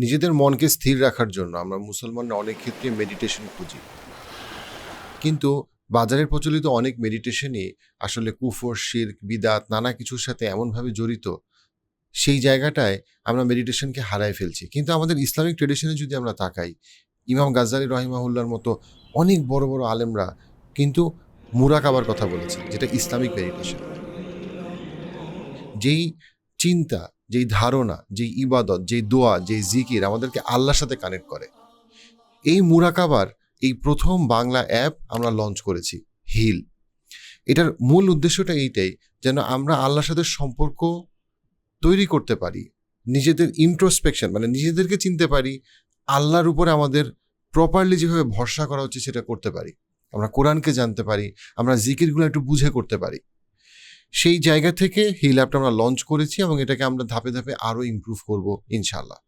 নিজেদের মনকে স্থির রাখার জন্য আমরা মুসলমানরা অনেক ক্ষেত্রে মেডিটেশন খুঁজি। কিন্তু বাজারের প্রচলিত অনেক মেডিটেশনই আসলে কুফর, শির্ক, বিদাত, নানা কিছুর সাথে এমনভাবে জড়িত, সেই জায়গাটায় আমরা মেডিটেশনকে হারায় ফেলছি। কিন্তু আমাদের ইসলামিক ট্রেডিশনে যদি আমরা তাকাই, ইমাম গাজ্জালি রহিমাহুল্লার মতো অনেক বড় বড় আলেমরা কিন্তু মুরাকাবার কথা বলেছেন, যেটা ইসলামিক মেডিটেশন যেই চিন্তা যেই ধারণা, যেই ইবাদত, যেই দোয়া, যেই জিকির আমাদেরকে আল্লাহর সাথে কানেক্ট করে। এই মুরাকাবার, এই প্রথম বাংলা অ্যাপ আমরা লঞ্চ করেছি হিল এটার মূল উদ্দেশ্যটা এইটাই, যেন আমরা আল্লাহর সাথে সম্পর্ক তৈরি করতে পারি, নিজেদের ইন্ট্রোস্পেকশন মানে নিজেদেরকে চিনতে পারি, আল্লাহর উপরে আমাদের প্রপারলি যেভাবে ভরসা করা হচ্ছে সেটা করতে পারি। আমরা কোরআনকে জানতে পারি, আমরা জিকিরগুলো একটু বুঝে করতে পারি। সেই জায়গা থেকে হিল অ্যাপটা আমরা লঞ্চ করেছি এবং এটাকে আমরা ধাপে ধাপে আরও ইম্প্রুভ করব ইনশাল্লাহ